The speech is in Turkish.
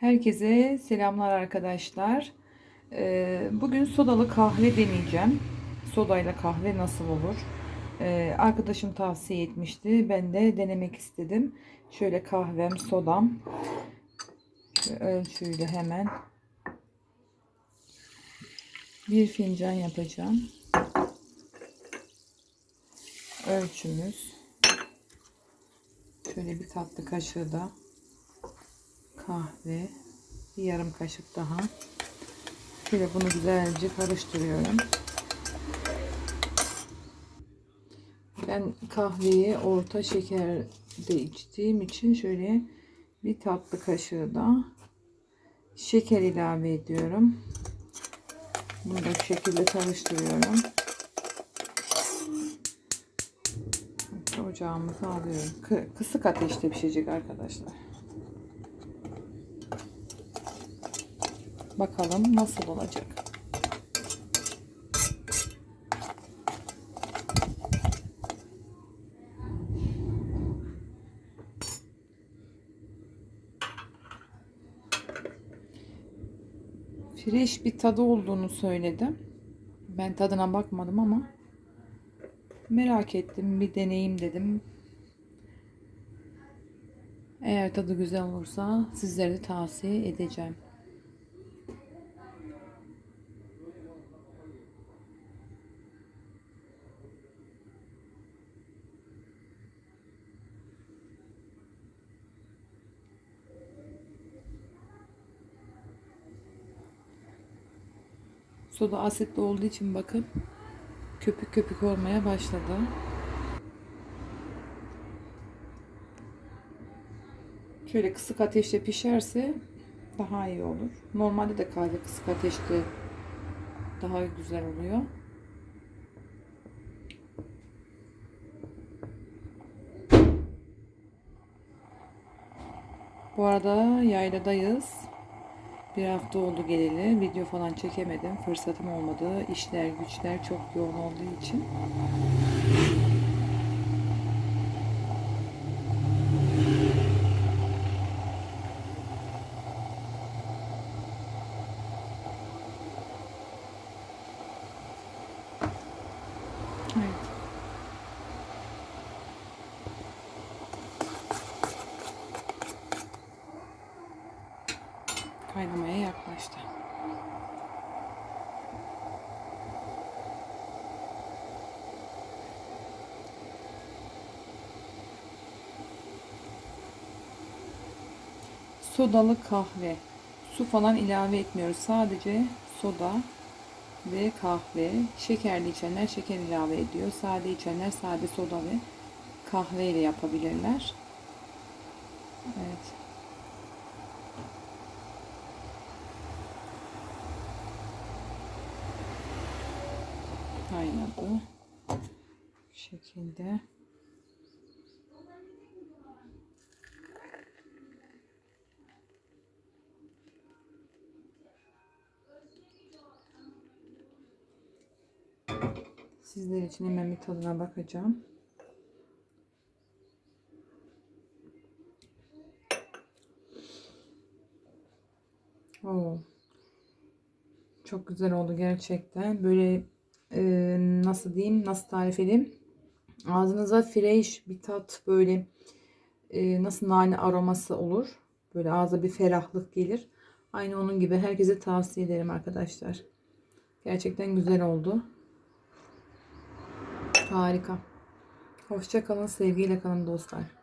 Herkese selamlar arkadaşlar. Ee, Bugün sodalı kahve deneyeceğim. Sodayla kahve nasıl olur? Ee, Arkadaşım tavsiye etmişti. Ben de denemek istedim. Şöyle kahvem, sodam. Şöyle ölçüyle hemen bir fincan yapacağım. Ölçümüz. Şöyle bir tatlı kaşığı da kahve. Bir yarım kaşık daha. Şöyle bunu güzelce karıştırıyorum. Ben kahveyi orta şekerde içtiğim için şöyle bir tatlı kaşığı da şeker ilave ediyorum. Bunu da şu şekilde karıştırıyorum. Ocağımızı alıyorum. Kı- kısık ateşte pişecek arkadaşlar. Bakalım nasıl olacak. Fresh bir tadı olduğunu söyledim. Ben tadına bakmadım ama merak ettim, bir deneyim dedim. Eğer tadı güzel olursa sizlere de tavsiye edeceğim. Soda asitli olduğu için bakın köpük köpük olmaya başladı. Şöyle kısık ateşte pişerse daha iyi olur. Normalde de kahve kısık ateşte daha güzel oluyor. Bu arada yayladayız. Bir hafta oldu geleli. Video falan çekemedim. Fırsatım olmadı. İşler güçler çok yoğun olduğu için. Evet. Kaynamaya yaklaştı. Sodalı kahve. Su falan ilave etmiyoruz. Sadece soda ve kahve. Şekerli içenler şeker ilave ediyor. Sade içenler sade soda ve kahve ile yapabilirler. Evet. Kaynadı. Bu şekilde. Sizler için hemen bir tadına bakacağım. Oo. Çok güzel oldu gerçekten. Böyle e, nasıl diyeyim, nasıl tarif edeyim? Ağzınıza fresh bir tat böyle e, nasıl nane aroması olur. Böyle ağza bir ferahlık gelir. Aynı onun gibi herkese tavsiye ederim arkadaşlar. Gerçekten güzel oldu. Harika. Hoşça kalın, sevgiyle kalın dostlar.